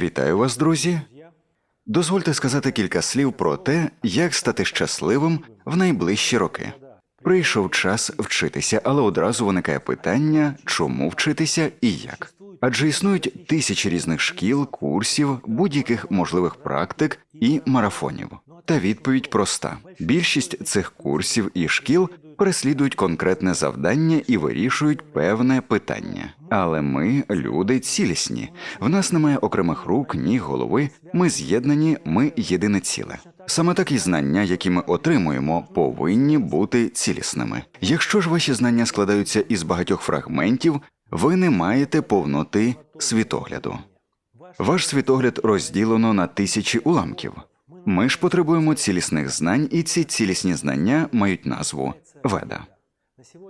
Вітаю вас, друзі. Дозвольте сказати кілька слів про те, як стати щасливим в найближчі роки. Прийшов час вчитися, але одразу виникає питання, чому вчитися і як. Адже існують тисячі різних шкіл, курсів, будь-яких можливих практик і марафонів. Та відповідь проста: більшість цих курсів і шкіл переслідують конкретне завдання і вирішують певне питання. Але ми люди цілісні. В нас немає окремих рук, ніг, голови. Ми з'єднані, ми єдине ціле. Саме так і знання, які ми отримуємо, повинні бути цілісними. Якщо ж ваші знання складаються із багатьох фрагментів, ви не маєте повноти світогляду. Ваш світогляд розділено на тисячі уламків. Ми ж потребуємо цілісних знань, і ці цілісні знання мають назву веда.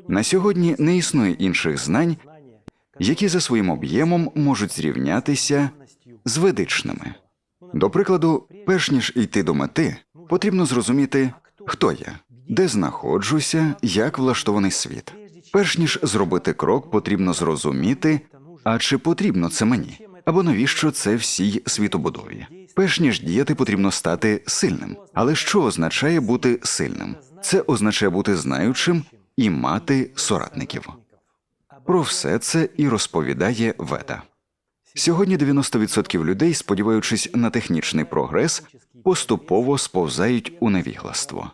На сьогодні не існує інших знань, які за своїм об'ємом можуть зрівнятися з ведичними. До прикладу, перш ніж йти до мети, потрібно зрозуміти, хто я, де знаходжуся, як влаштований світ. Перш ніж зробити крок, потрібно зрозуміти, а чи потрібно це мені, або навіщо це всій світобудові. Перш ніж діяти, потрібно стати сильним. Але що означає бути сильним? Це означає бути знаючим і мати соратників. Про все це і розповідає Веда. Сьогодні 90% людей, сподіваючись на технічний прогрес, поступово сповзають у невігластво.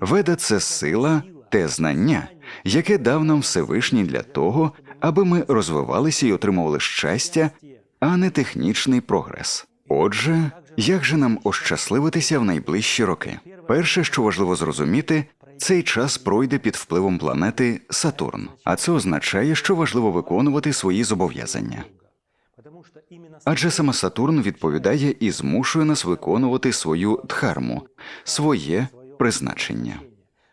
Веда це сила, те знання, яке дав нам Всевишній для того, аби ми розвивалися і отримували щастя, а не технічний прогрес. Отже, як же нам ощасливитися в найближчі роки? Перше, що важливо зрозуміти, цей час пройде під впливом планети Сатурн, а це означає, що важливо виконувати свої зобов'язання. Адже саме Сатурн відповідає і змушує нас виконувати свою дхарму, своє призначення.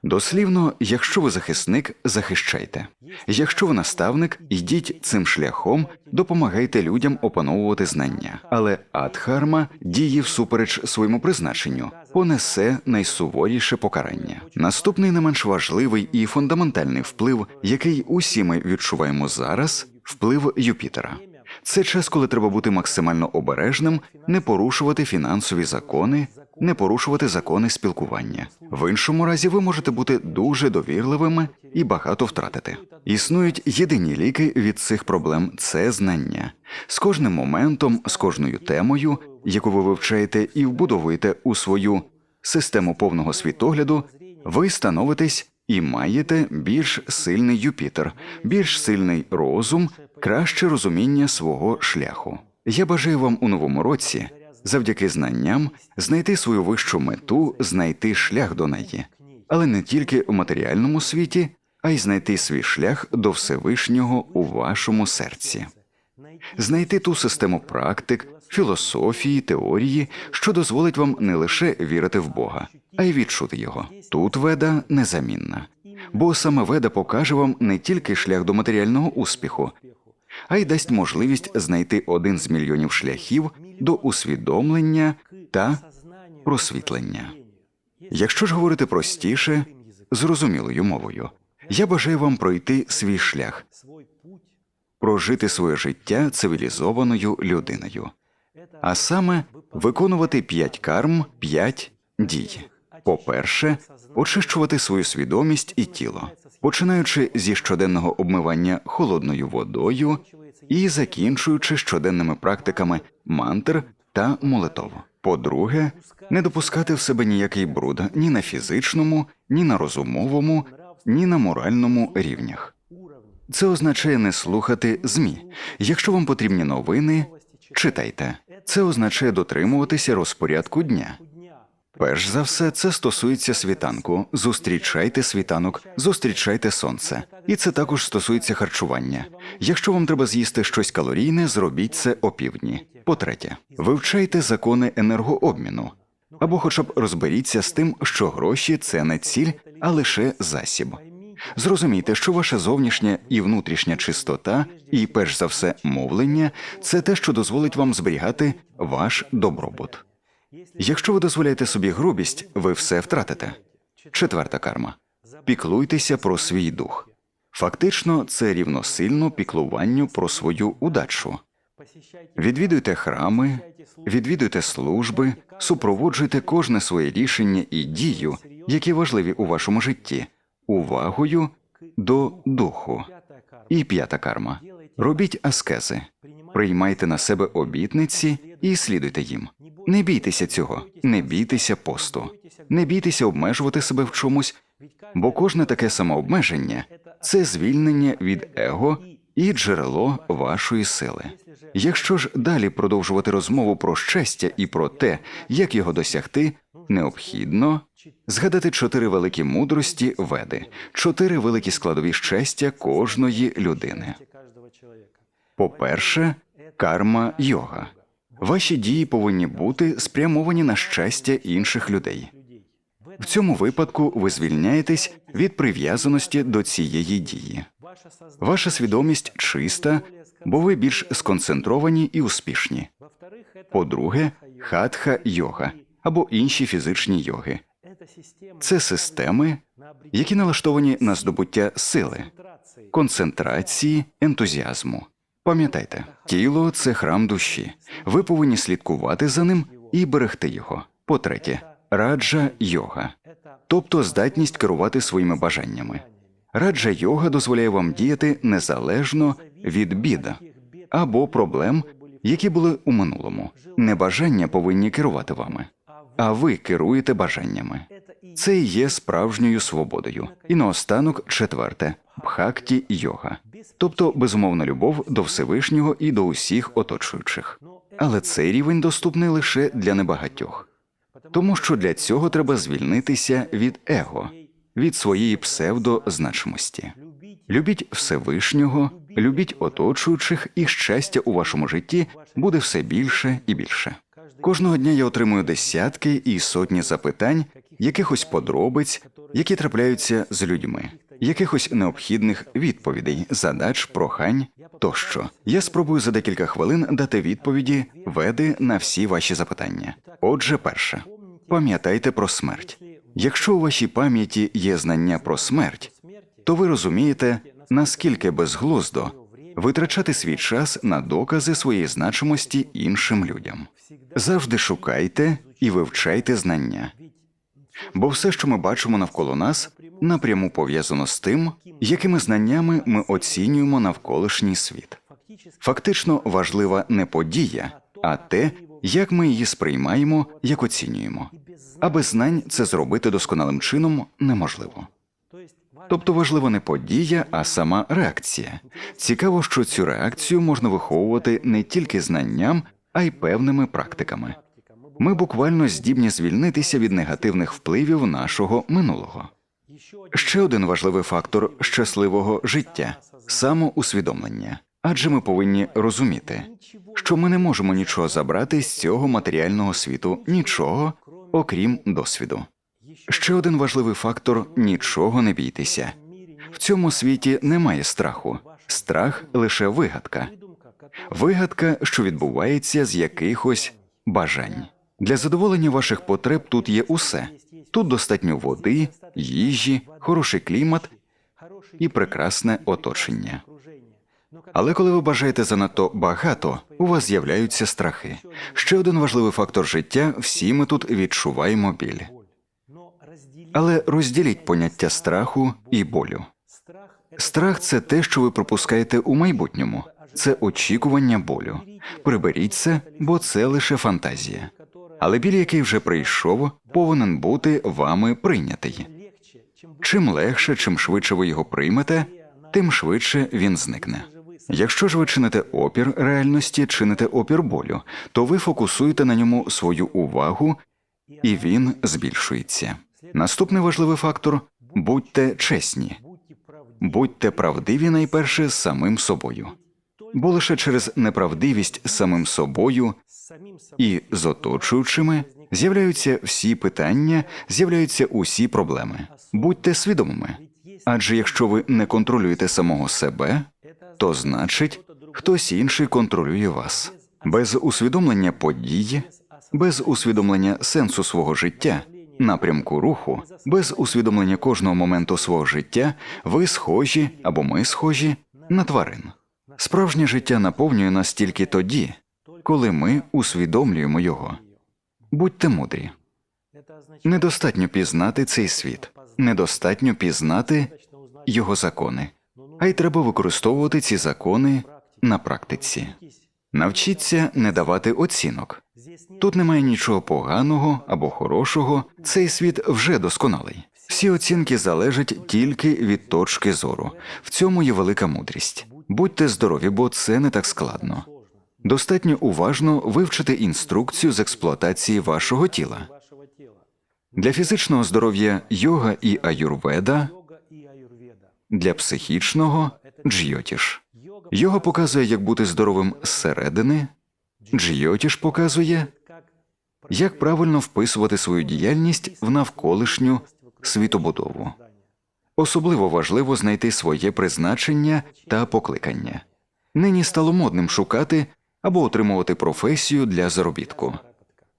Дослівно, якщо ви захисник, захищайте. Якщо ви наставник, йдіть цим шляхом, допомагайте людям опановувати знання. Але адхарма діє всупереч своєму призначенню, понесе найсуворіше покарання. Наступний не менш важливий і фундаментальний вплив, який усі ми відчуваємо зараз, вплив Юпітера. Це час, коли треба бути максимально обережним, не порушувати фінансові закони, не порушувати закони спілкування. В іншому разі ви можете бути дуже довірливими і багато втратити. Існують єдині ліки від цих проблем це знання. З кожним моментом, з кожною темою, яку ви вивчаєте і вбудовуєте у свою систему повного світогляду, ви становитесь і маєте більш сильний Юпітер, більш сильний розум, краще розуміння свого шляху. Я бажаю вам у новому році, завдяки знанням, знайти свою вищу мету, знайти шлях до неї, але не тільки у матеріальному світі, а й знайти свій шлях до Всевишнього у вашому серці, знайти ту систему практик, філософії, теорії, що дозволить вам не лише вірити в Бога, а й відчути його. Тут веда незамінна, бо саме веда покаже вам не тільки шлях до матеріального успіху, а й дасть можливість знайти один з мільйонів шляхів до усвідомлення та просвітлення. Якщо ж говорити простіше, зрозумілою мовою, я бажаю вам пройти свій шлях, прожити своє життя цивілізованою людиною, а саме виконувати п'ять карм, п'ять дій. По-перше, очищувати свою свідомість і тіло, починаючи зі щоденного обмивання холодною водою і закінчуючи щоденними практиками мантр та молитов. По-друге, не допускати в себе ніякий бруд ні на фізичному, ні на розумовому, ні на моральному рівнях. Це означає не слухати ЗМІ. Якщо вам потрібні новини, читайте. Це означає дотримуватися розпорядку дня. Перш за все, це стосується світанку. Зустрічайте світанок, зустрічайте сонце. І це також стосується харчування. Якщо вам треба з'їсти щось калорійне, зробіть це опівдні. По-третє, вивчайте закони енергообміну. Або хоча б розберіться з тим, що гроші це не ціль, а лише засіб. Зрозумійте, що ваша зовнішня і внутрішня чистота, і перш за все мовлення це те, що дозволить вам зберігати ваш добробут. Якщо ви дозволяєте собі грубість, ви все втратите. Четверта карма піклуйтеся про свій дух. Фактично, це рівносильно піклуванню про свою удачу. Відвідуйте храми, відвідуйте служби, супроводжуйте кожне своє рішення і дію, які важливі у вашому житті, увагою до духу. І п'ята карма. Робіть аскези, приймайте на себе обітниці і слідуйте їм. Не бійтеся цього, не бійтеся посту, не бійтеся обмежувати себе в чомусь, бо кожне таке самообмеження це звільнення від его і джерело вашої сили. Якщо ж далі продовжувати розмову про щастя і про те, як його досягти, необхідно згадати чотири великі мудрості веди, чотири великі складові щастя кожної людини. По-перше, карма йога. Ваші дії повинні бути спрямовані на щастя інших людей. В цьому випадку ви звільняєтесь від прив'язаності до цієї дії. Ваша свідомість чиста, бо ви більш сконцентровані і успішні. По-друге, хатха йога або інші фізичні йоги. Це системи, які налаштовані на здобуття сили, концентрації, ентузіазму. Пам'ятайте, тіло це храм душі. Ви повинні слідкувати за ним і берегти його. По-третє, раджа йога, тобто здатність керувати своїми бажаннями. Раджа йога дозволяє вам діяти незалежно від біда або проблем, які були у минулому. Не бажання повинні керувати вами, а ви керуєте бажаннями. Це і є справжньою свободою. І наостанок четверте бхакті йога, тобто безумовна любов до Всевишнього і до усіх оточуючих. Але цей рівень доступний лише для небагатьох, тому що для цього треба звільнитися від его, від своєї псевдозначимості. Любіть Всевишнього, любіть оточуючих, і щастя у вашому житті буде все більше і більше. Кожного дня я отримую десятки і сотні запитань, якихось подробиць, які трапляються з людьми, якихось необхідних відповідей, задач, прохань тощо. Я спробую за декілька хвилин дати відповіді веди на всі ваші запитання. Отже, перше, пам'ятайте про смерть. Якщо у вашій пам'яті є знання про смерть, то ви розумієте, наскільки безглуздо витрачати свій час на докази своєї значимості іншим людям. Завжди шукайте і вивчайте знання, бо все, що ми бачимо навколо нас, напряму пов'язано з тим, якими знаннями ми оцінюємо навколишній світ. Фактично важлива не подія, а те, як ми її сприймаємо, як оцінюємо. А без знань це зробити досконалим чином неможливо. Тобто важлива не подія, а сама реакція. Цікаво, що цю реакцію можна виховувати не тільки знанням, а й певними практиками. Ми буквально здібні звільнитися від негативних впливів нашого минулого. Ще один важливий фактор щасливого життя самоусвідомлення. Адже ми повинні розуміти, що ми не можемо нічого забрати з цього матеріального світу, нічого, окрім досвіду. Ще один важливий фактор нічого не бійтеся. В цьому світі немає страху, страх лише вигадка, вигадка, що відбувається з якихось бажань. Для задоволення ваших потреб тут є усе. Тут достатньо води, їжі, хороший клімат і прекрасне оточення. Але коли ви бажаєте занадто багато, у вас з'являються страхи. Ще один важливий фактор життя всі ми тут відчуваємо біль. Але розділіть поняття страху і болю. Страх це те, що ви пропускаєте у майбутньому, це очікування болю. Приберіть це, бо це лише фантазія. Але біль, який вже прийшов, повинен бути вами прийнятий. Чим легше, чим швидше ви його приймете, тим швидше він зникне. Якщо ж ви чините опір реальності, чините опір болю, то ви фокусуєте на ньому свою увагу, і він збільшується. Наступний важливий фактор будьте чесні, будьте правдиві найперше самим собою, бо лише через неправдивість самим собою і з оточуючими з'являються всі питання, з'являються усі проблеми. Будьте свідомими. Адже якщо ви не контролюєте самого себе, то значить хтось інший контролює вас без усвідомлення події, без усвідомлення сенсу свого життя, напрямку руху, без усвідомлення кожного моменту свого життя, ви схожі або ми схожі на тварин. Справжнє життя наповнює нас тільки тоді, коли ми усвідомлюємо його. Будьте мудрі. Недостатньо пізнати цей світ, недостатньо пізнати його закони, а й треба використовувати ці закони на практиці. Навчіться не давати оцінок. Тут немає нічого поганого або хорошого, цей світ вже досконалий. Всі оцінки залежать тільки від точки зору. В цьому є велика мудрість. Будьте здорові, бо це не так складно. Достатньо уважно вивчити інструкцію з експлуатації вашого тіла. Для фізичного здоров'я йога і аюрведа, для психічного джйотіш. Йога показує, як бути здоровим зсередини, джйотіш показує, як правильно вписувати свою діяльність в навколишню світобудову. Особливо важливо знайти своє призначення та покликання. Нині стало модним шукати або отримувати професію для заробітку.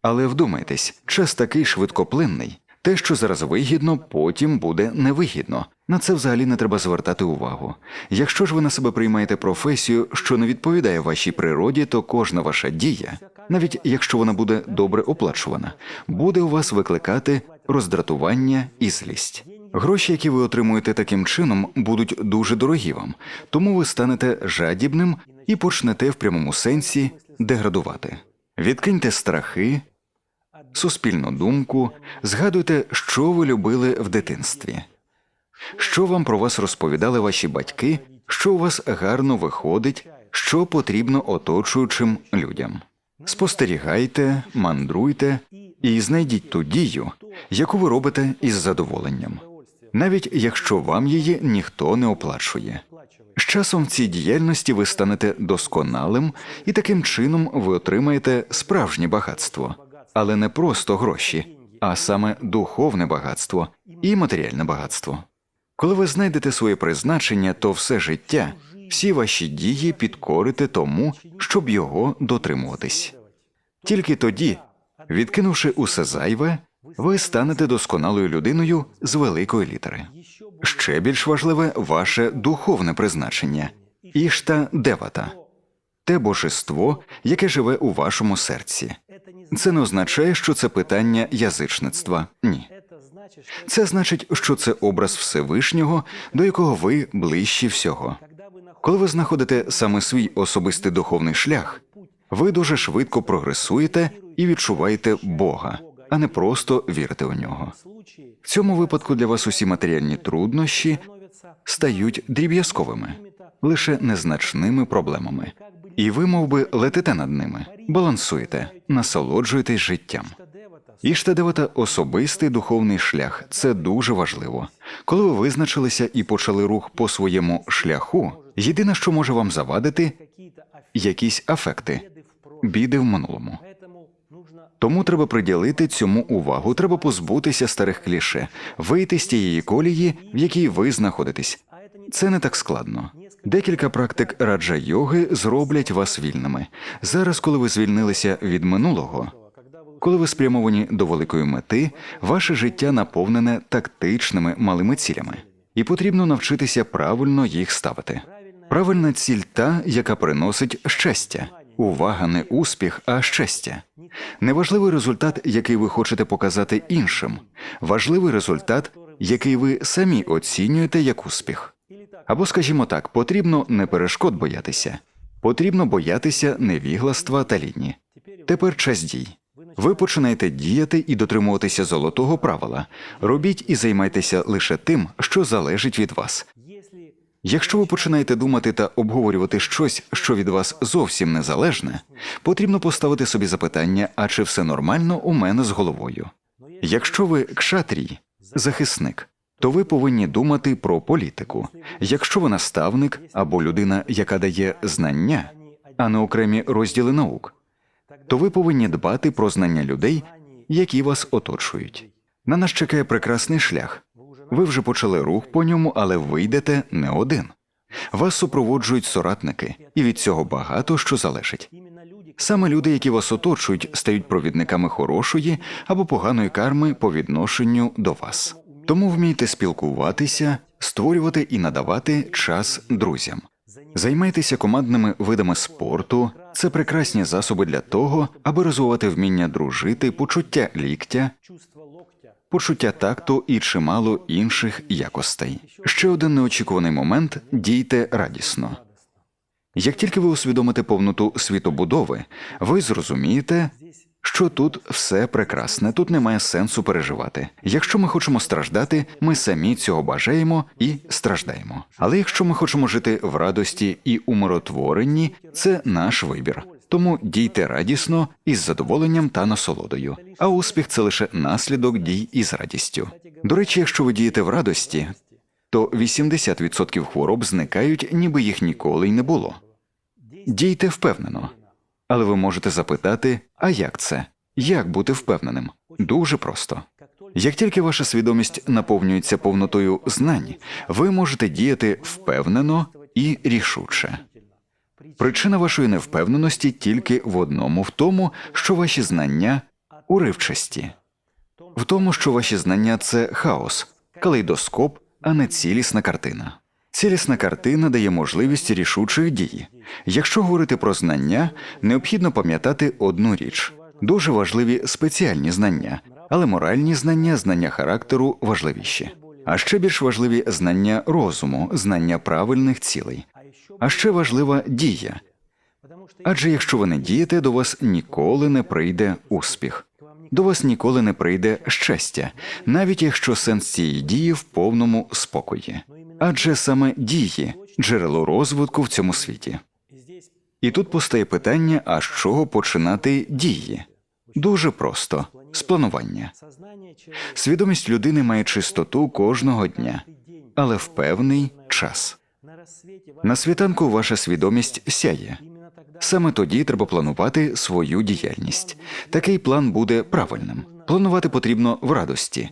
Але вдумайтесь, час такий швидкоплинний. Те, що зараз вигідно, потім буде невигідно. На це взагалі не треба звертати увагу. Якщо ж ви на себе приймаєте професію, що не відповідає вашій природі, то кожна ваша дія, навіть якщо вона буде добре оплачувана, буде у вас викликати роздратування і злість. Гроші, які ви отримуєте таким чином, будуть дуже дорогі вам, тому ви станете жадібним і почнете в прямому сенсі деградувати. Відкиньте страхи, суспільну думку, згадуйте, що ви любили в дитинстві, що вам про вас розповідали ваші батьки, що у вас гарно виходить, що потрібно оточуючим людям. Спостерігайте, мандруйте і знайдіть ту дію, яку ви робите із задоволенням, навіть якщо вам її ніхто не оплачує. З часом в цій діяльності ви станете досконалим, і таким чином ви отримаєте справжнє багатство, але не просто гроші, а саме духовне багатство і матеріальне багатство. Коли ви знайдете своє призначення, то все життя, всі ваші дії підкорите тому, щоб його дотримуватись. Тільки тоді, відкинувши усе зайве, ви станете досконалою людиною з великої літери. Ще більш важливе ваше духовне призначення ішта девата, те божество, яке живе у вашому серці. Це не означає, що це питання язичництва. Ні. Це значить, що це образ Всевишнього, до якого ви ближчі всього. Коли ви знаходите саме свій особистий духовний шлях, ви дуже швидко прогресуєте і відчуваєте Бога, а не просто вірите у нього. В цьому випадку для вас усі матеріальні труднощі стають дріб'язковими, лише незначними проблемами, і ви, мов би, летите над ними, балансуєте, насолоджуєтесь життям. Іштадевата особистий духовний шлях це дуже важливо. Коли ви визначилися і почали рух по своєму шляху, єдине, що може вам завадити, якісь афекти, біди в минулому. Тому треба приділити цьому увагу, треба позбутися старих кліше, вийти з тієї колії, в якій ви знаходитесь. Це не так складно. Декілька практик раджа йоги зроблять вас вільними. Зараз, коли ви звільнилися від минулого, коли ви спрямовані до великої мети, ваше життя наповнене тактичними малими цілями, і потрібно навчитися правильно їх ставити. Правильна ціль та, яка приносить щастя. Увага не успіх, а щастя. Неважливий результат, який ви хочете показати іншим, важливий результат, який ви самі оцінюєте як успіх. Або, скажімо так, потрібно не перешкод боятися, потрібно боятися невігластва та лінні. Тепер час дій. Ви починаєте діяти і дотримуватися золотого правила. Робіть і займайтеся лише тим, що залежить від вас. Якщо ви починаєте думати та обговорювати щось, що від вас зовсім незалежне, потрібно поставити собі запитання, а чи все нормально у мене з головою. Якщо ви кшатрій, захисник, то ви повинні думати про політику. Якщо ви наставник або людина, яка дає знання, а не окремі розділи наук, то ви повинні дбати про знання людей, які вас оточують. На нас чекає прекрасний шлях. Ви вже почали рух по ньому, але вийдете не один. Вас супроводжують соратники, і від цього багато що залежить. Саме люди, які вас оточують, стають провідниками хорошої або поганої карми по відношенню до вас. Тому вмійте спілкуватися, створювати і надавати час друзям. Займайтеся командними видами спорту. Це прекрасні засоби для того, аби розвивати вміння дружити, почуття ліктя, почуття такту і чимало інших якостей. Ще один неочікуваний момент дійте радісно. Як тільки ви усвідомите повноту світобудови, ви зрозумієте, що тут все прекрасне, тут немає сенсу переживати. Якщо ми хочемо страждати, ми самі цього бажаємо і страждаємо. Але якщо ми хочемо жити в радості і умиротворенні, це наш вибір. Тому дійте радісно із задоволенням та насолодою. А успіх це лише наслідок дій із радістю. До речі, якщо ви дієте в радості, то 80% хвороб зникають, ніби їх ніколи й не було. Дійте впевнено. Але ви можете запитати, а як це? Як бути впевненим? Дуже просто. Як тільки ваша свідомість наповнюється повнотою знань, ви можете діяти впевнено і рішуче. Причина вашої невпевненості тільки в одному в тому, що ваші знання уривчасті, в тому, що ваші знання це хаос, калейдоскоп, а не цілісна картина. Цілісна картина дає можливість рішучої дії. Якщо говорити про знання, необхідно пам'ятати одну річ: дуже важливі спеціальні знання, але моральні знання, знання характеру важливіші. А ще більш важливі знання розуму, знання правильних цілей. А ще важлива дія. Адже якщо ви не дієте, до вас ніколи не прийде успіх, до вас ніколи не прийде щастя, навіть якщо сенс цієї дії в повному спокої. Адже саме дії джерело розвитку в цьому світі. І тут постає питання: а з чого починати дії? Дуже просто з планування. Свідомість людини має чистоту кожного дня, але в певний час. На світанку ваша свідомість сяє. Саме тоді треба планувати свою діяльність. Такий план буде правильним. Планувати потрібно в радості.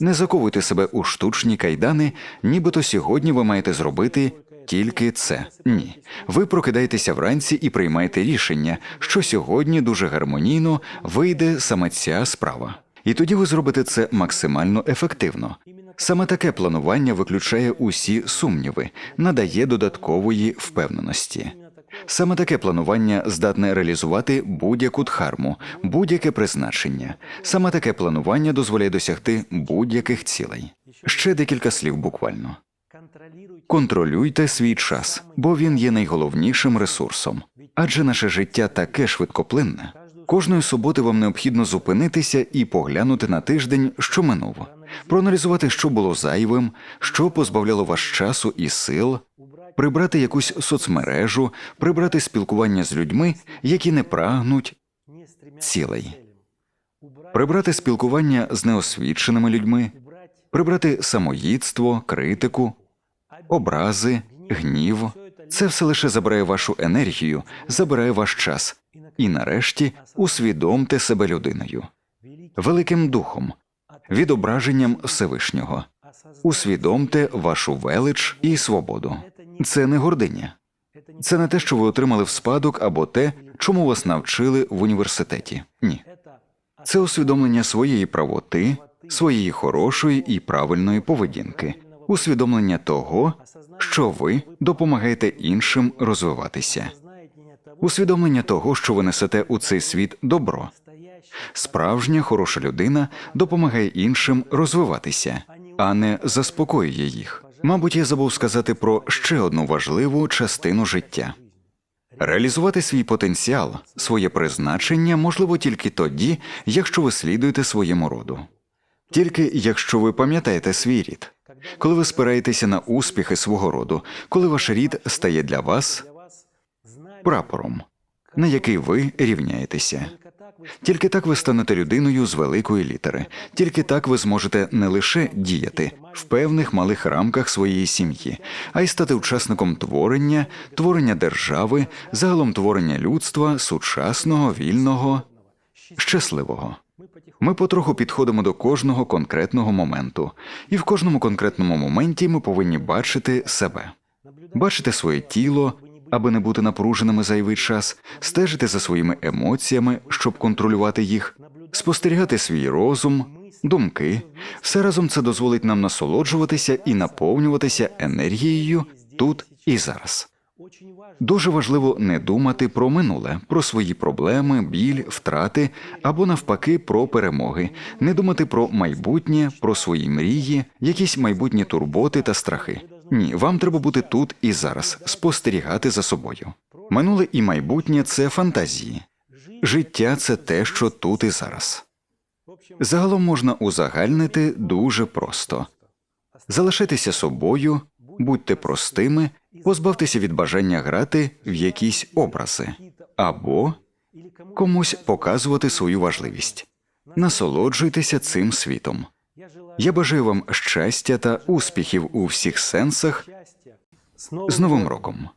Не заковуйте себе у штучні кайдани, нібито сьогодні ви маєте зробити тільки це. Ні. Ви прокидаєтеся вранці і приймаєте рішення, що сьогодні дуже гармонійно вийде саме ця справа. І тоді ви зробите це максимально ефективно. Саме таке планування виключає усі сумніви, надає додаткової впевненості. Саме таке планування здатне реалізувати будь-яку дхарму, будь-яке призначення. Саме таке планування дозволяє досягти будь-яких цілей. Ще декілька слів буквально. Контролюйте свій час, бо він є найголовнішим ресурсом. Адже наше життя таке швидкоплинне. Кожної суботи вам необхідно зупинитися і поглянути на тиждень, що минув, проаналізувати, що було зайвим, що позбавляло ваш часу і сил, прибрати якусь соцмережу, прибрати спілкування з людьми, які не прагнуть цілей, прибрати спілкування з неосвіченими людьми, прибрати самоїдство, критику, образи, гнів. Це все лише забирає вашу енергію, забирає ваш час, і нарешті усвідомте себе людиною, великим духом, відображенням Всевишнього. Усвідомте вашу велич і свободу. Це не гординя, це не те, що ви отримали в спадок або те, чому вас навчили в університеті. Ні, це усвідомлення своєї правоти, своєї хорошої і правильної поведінки, усвідомлення того, що ви допомагаєте іншим розвиватися, усвідомлення того, що ви несете у цей світ добро. Справжня хороша людина допомагає іншим розвиватися, а не заспокоює їх. Мабуть, я забув сказати про ще одну важливу частину життя. Реалізувати свій потенціал, своє призначення можливо тільки тоді, якщо ви слідуєте своєму роду, тільки якщо ви пам'ятаєте свій рід, коли ви спираєтеся на успіхи свого роду, коли ваш рід стає для вас прапором, на який ви рівняєтеся. Тільки так ви станете людиною з великої літери, тільки так ви зможете не лише діяти в певних малих рамках своєї сім'ї, а й стати учасником творення, творення держави, загалом творення людства, сучасного, вільного, щасливого. Ми потроху підходимо до кожного конкретного моменту, і в кожному конкретному моменті ми повинні бачити себе, бачити своє тіло, аби не бути напруженими зайвий час, стежити за своїми емоціями, щоб контролювати їх, спостерігати свій розум, думки. Все разом це дозволить нам насолоджуватися і наповнюватися енергією тут і зараз. Дуже важливо не думати про минуле, про свої проблеми, біль, втрати або навпаки про перемоги, не думати про майбутнє, про свої мрії, якісь майбутні турботи та страхи. Ні, вам треба бути тут і зараз, спостерігати за собою. Минуле і майбутнє це фантазії. Життя це те, що тут і зараз. Загалом можна узагальнити дуже просто: залишайтеся собою, будьте простими, позбавтеся від бажання грати в якісь образи або комусь показувати свою важливість. Насолоджуйтеся цим світом. Я бажаю вам щастя та успіхів у всіх сенсах з Новим роком.